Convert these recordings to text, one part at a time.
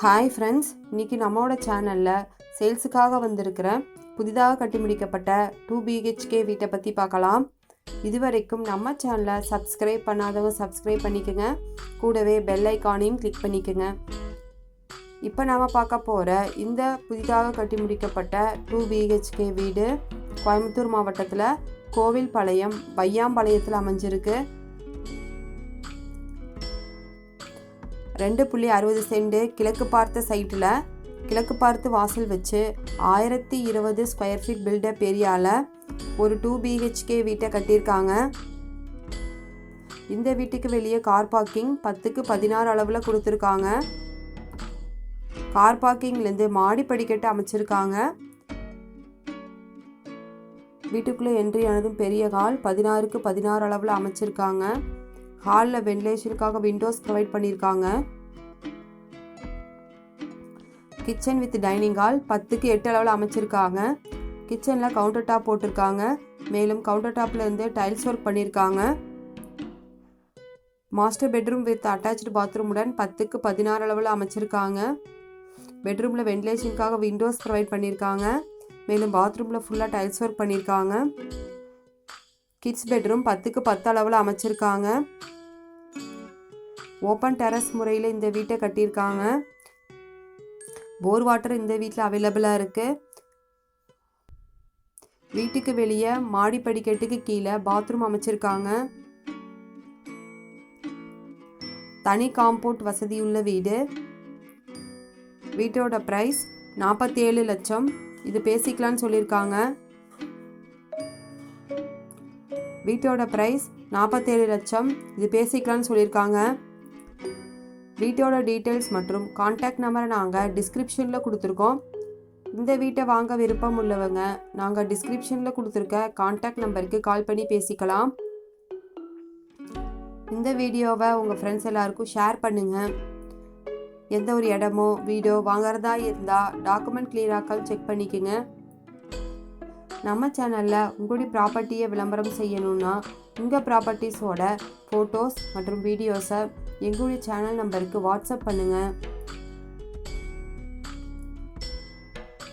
Hi friends இன்னைக்கு நம்மளோட சேனலில் சேல்ஸுக்காக வந்திருக்கிற புதிதாக கட்டி முடிக்கப்பட்ட டூ பிஹெச்கே வீட்டை பற்றி பார்க்கலாம். இதுவரைக்கும் நம்ம சேனலை சப்ஸ்கிரைப் பண்ணாதவங்க சப்ஸ்கிரைப் பண்ணிக்கோங்க. கூடவே பெல் ஐக்கானையும் கிளிக் பண்ணிக்கோங்க. இப்போ நாம் பார்க்க போகிற இந்த புதிதாக கட்டி முடிக்கப்பட்ட டூ பிஹெச்கே வீடு கோயம்புத்தூர் மாவட்டத்தில் கோவில்பாளையம் பையாம்பாளையத்தில் அமைஞ்சிருக்கு. ரெண்டு புள்ளி அறுபது சென்ட் கிழக்கு பார்த்த சைட்டில் கிழக்கு பார்த்து வாசல் வச்சு ஆயிரத்தி இருபது ஸ்கொயர் ஃபீட் பில்டப் ஏரியாவில் ஒரு டூ பிஹெச்கே வீட்டை கட்டியிருக்காங்க. இந்த வீட்டுக்கு வெளியே கார் பார்க்கிங் பத்துக்கு பதினாறு அளவில் கொடுத்துருக்காங்க. கார் பார்க்கிங்லேருந்து மாடி படிக்கட்டு அமைச்சிருக்காங்க. வீட்டுக்குள்ளே என்ட்ரி ஆனதும் பெரிய ஹால் பதினாறுக்கு பதினாறு அளவில் அமைச்சிருக்காங்க. ஹாலில் வென்டிலேஷனுக்காக விண்டோஸ் ப்ரொவைட் பண்ணியிருக்காங்க. கிச்சன் வித் டைனிங் ஹால் பத்துக்கு எட்டு அளவில் அமைச்சிருக்காங்க. கிச்சனில் கவுண்டர் டாப் போட்டிருக்காங்க. மேலும் கவுண்டர் டாப்பில் இருந்து டைல்ஸ் ஒர்க் பண்ணியிருக்காங்க. மாஸ்டர் பெட்ரூம் வித் அட்டாச்சு பாத்ரூமுடன் பத்துக்கு பதினாறு அளவில் அமைச்சிருக்காங்க. பெட்ரூமில் வென்டிலேஷனுக்காக விண்டோஸ் ப்ரொவைட் பண்ணியிருக்காங்க. மேலும் பாத்ரூமில் ஃபுல்லாக டைல்ஸ் ஒர்க் பண்ணியிருக்காங்க. கிட்ஸ் பெட்ரூம் பத்துக்கு பத்து அளவில் அமைச்சிருக்காங்க. ஓப்பன் டெரஸ் முறையில் இந்த வீட்டை கட்டியிருக்காங்க. போர் வாட்டர் இந்த வீட்டில் அவைலபிளாக இருக்குது வீட்டுக்கு வெளியே மாடி படிக்கட்டுக்கு கீழே பாத்ரூம் அமைச்சிருக்காங்க. தனி காம்பவுண்ட் வசதியுள்ள வீடு. வீட்டோட ப்ரைஸ் நாற்பத்தி ஏழு லட்சம். இது பேசிக்கலான்னு சொல்லியிருக்காங்க. வீட்டோட ப்ரைஸ் நாற்பத்தேழு லட்சம். இது பேசிக்கலான்னு சொல்லியிருக்காங்க. வீட்டோட டீட்டெயில்ஸ் மற்றும் காண்டாக்ட் நம்பரை நாங்கள் டிஸ்கிரிப்ஷனில் கொடுத்துருக்கோம். இந்த வீட்டை வாங்க விருப்பம் உள்ளவங்க நாங்கள் டிஸ்கிரிப்ஷனில் கொடுத்துருக்க காண்டாக்ட் நம்பருக்கு கால் பண்ணி பேசிக்கலாம். இந்த வீடியோவை உங்கள் ஃப்ரெண்ட்ஸ் எல்லாருக்கும் ஷேர் பண்ணுங்கள் எந்த ஒரு இடமோ வீடோ வாங்குறதா இருந்தால் டாக்குமெண்ட் கிளியராக்கால் செக் பண்ணிக்கோங்க. நம்ம சேனலில் உங்களுடைய ப்ராப்பர்ட்டியை விளம்பரம் செய்யணும்னா உங்கள் ப்ராப்பர்ட்டிஸோட ஃபோட்டோஸ் மற்றும் வீடியோஸை எங்களுடைய சேனல் நம்பருக்கு வாட்ஸ்அப் பண்ணுங்கள்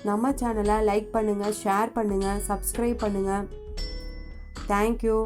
நம்ம சேனலை லைக் பண்ணுங்கள் ஷேர் பண்ணுங்கள் சப்ஸ்கிரைப் பண்ணுங்கள் தேங்க்யூ